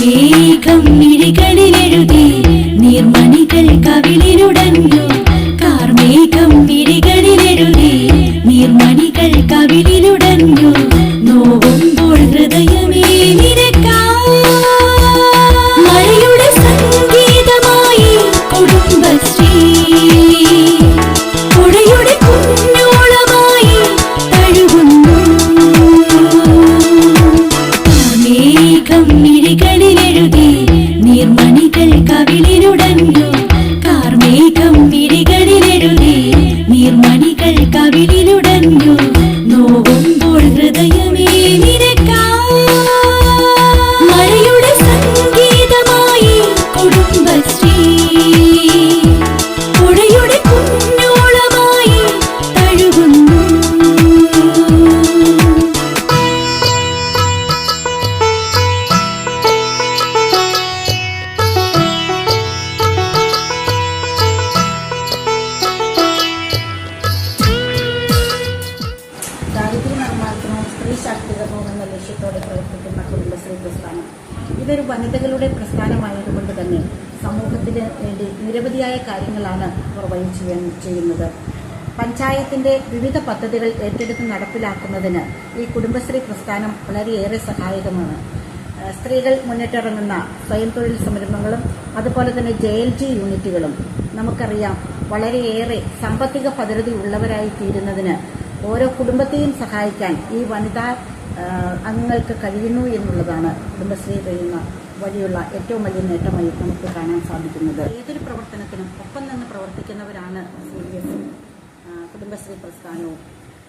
മേഘം മിഴികളിലെഴുതി നീർമണികൾ കവിളിലുടഞ്ഞു മേഘം മിഴികളിലെഴുതി ഇതൊരു വനിതകളുടെ പ്രസ്ഥാനമായതുകൊണ്ട് തന്നെ സമൂഹത്തിന് വേണ്ടി നിരവധിയായ കാര്യങ്ങളാണ് നിർവഹിച്ചു ചെയ്യുന്നത്. പഞ്ചായത്തിന്റെ വിവിധ പദ്ധതികൾ ഏറ്റെടുത്ത് നടപ്പിലാക്കുന്നതിന് ഈ കുടുംബശ്രീ പ്രസ്ഥാനം വളരെയേറെ സഹായകമാണ്. സ്ത്രീകൾ മുന്നിട്ടിറങ്ങുന്ന സ്വയം തൊഴിൽ സംരംഭങ്ങളും അതുപോലെ തന്നെ ജെ എൽ ജി യൂണിറ്റുകളും നമുക്കറിയാം വളരെയേറെ സാമ്പത്തിക ഭദ്രത ഉള്ളവരായി തീരുന്നതിന് ഓരോ കുടുംബത്തെയും സഹായിക്കാൻ ഈ വനിതാ അംഗങ്ങൾക്ക് കഴിയുന്നു എന്നുള്ളതാണ് കുടുംബശ്രീ ചെയ്യുന്ന വഴിയുള്ള ഏറ്റവും വലിയ നേട്ടമായി നമുക്ക് കാണാൻ സാധിക്കുന്നത്. ഏതൊരു പ്രവർത്തനത്തിനും ഒപ്പം നിന്ന് പ്രവർത്തിക്കുന്നവരാണ് സി ഡി എസും കുടുംബശ്രീ പ്രസ്ഥാനവും.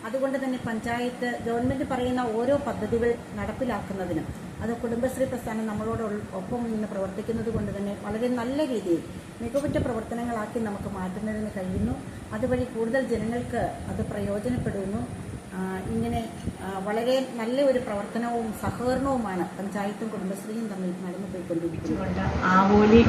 അതുകൊണ്ട് തന്നെ പഞ്ചായത്ത് ഗവൺമെന്റ് പറയുന്ന ഓരോ പദ്ധതികൾ നടപ്പിലാക്കുന്നതിനും അത് കുടുംബശ്രീ പ്രസ്ഥാനം നമ്മളോട് ഒപ്പം നിന്ന് പ്രവർത്തിക്കുന്നത് കൊണ്ട് തന്നെ വളരെ നല്ല രീതിയിൽ മികവുറ്റ പ്രവർത്തനങ്ങളാക്കി നമുക്ക് മാറ്റുന്നതിന് കഴിയുന്നു. അതുവഴി കൂടുതൽ ജനങ്ങൾക്ക് അത് പ്രയോജനപ്പെടുന്നു. ഇങ്ങനെ വളരെ നല്ല ഒരു പ്രവർത്തനവും സഹകരണവുമാണ് പഞ്ചായത്തും കുടുംബശ്രീയും തമ്മിൽ നടന്നു പോയിക്കൊണ്ടിരിക്കുന്നത് ആവോലി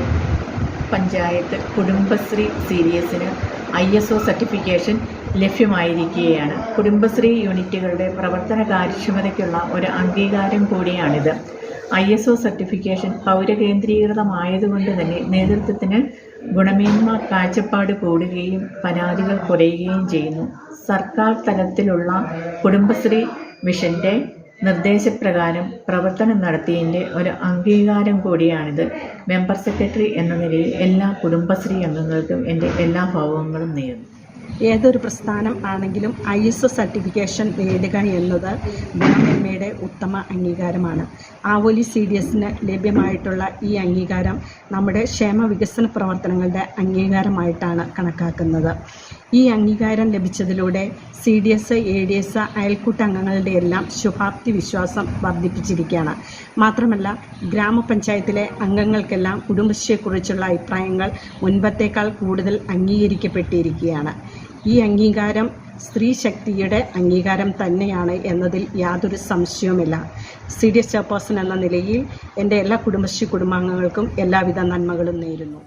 പഞ്ചായത്ത് കുടുംബശ്രീ സീരിയസിന് ഐ എസ് ഒ സർട്ടിഫിക്കേഷൻ ലഭ്യമായിരിക്കുകയാണ്. കുടുംബശ്രീ യൂണിറ്റുകളുടെ പ്രവർത്തന കാര്യക്ഷമതയ്ക്കുള്ള ഒരു അംഗീകാരം കൂടിയാണിത്. ഐ എസ് ഒ സർട്ടിഫിക്കേഷൻ പൗരകേന്ദ്രീകൃതമായതുകൊണ്ട് തന്നെ നേതൃത്വത്തിന് ഗുണമേന്മ കാഴ്ചപ്പാട് കൂടുകയും പരാതികൾ കുറയുകയും ചെയ്യുന്നു. സർക്കാർ തലത്തിലുള്ള കുടുംബശ്രീ മിഷന്റെ നിർദ്ദേശപ്രകാരം പ്രവർത്തനം നടത്തിയതിന്റെ ഒരു അംഗീകാരം കൂടിയാണിത്. മെമ്പർ സെക്രട്ടറി എന്ന നിലയിൽ എല്ലാ കുടുംബശ്രീ അംഗങ്ങൾക്കും എന്റെ എല്ലാ ഭാവങ്ങളും നേരുന്നു. ഏതൊരു പ്രസ്ഥാനം ആണെങ്കിലും ഐ എസ് സർട്ടിഫിക്കേഷൻ നേടുക എന്നത് ഗുണമേന്മയുടെ ഉത്തമ അംഗീകാരമാണ്. ആവോലി സി ഡി എസിന് ലഭ്യമായിട്ടുള്ള ഈ അംഗീകാരം നമ്മുടെ ക്ഷേമ വികസന പ്രവർത്തനങ്ങളുടെ അംഗീകാരമായിട്ടാണ് കണക്കാക്കുന്നത്. ഈ അംഗീകാരം ലഭിച്ചതിലൂടെ C D S A D S അയൽക്കൂട്ട അംഗങ്ങളുടെ എല്ലാം ശുഭാപ്തി വിശ്വാസം വർദ്ധിപ്പിച്ചിരിക്കുകയാണ്. മാത്രമല്ല ഗ്രാമപഞ്ചായത്തിലെ അംഗങ്ങൾക്കെല്ലാം കുടുംബശ്രീയെക്കുറിച്ചുള്ള അഭിപ്രായങ്ങൾ മുൻപത്തേക്കാൾ കൂടുതൽ അംഗീകരിക്കപ്പെട്ടിരിക്കുകയാണ്. ഈ അംഗീകാരം സ്ത്രീ ശക്തിയുടെ അംഗീകാരം തന്നെയാണ് എന്നതിൽ യാതൊരു സംശയവുമില്ല. സി ഡി എസ് ചെയർപേഴ്സൺ എന്ന നിലയിൽ എന്റെ എല്ലാ കുടുംബശ്രീ കുടുംബാംഗങ്ങൾക്കും എല്ലാവിധ നന്മകളും നേരുന്നു.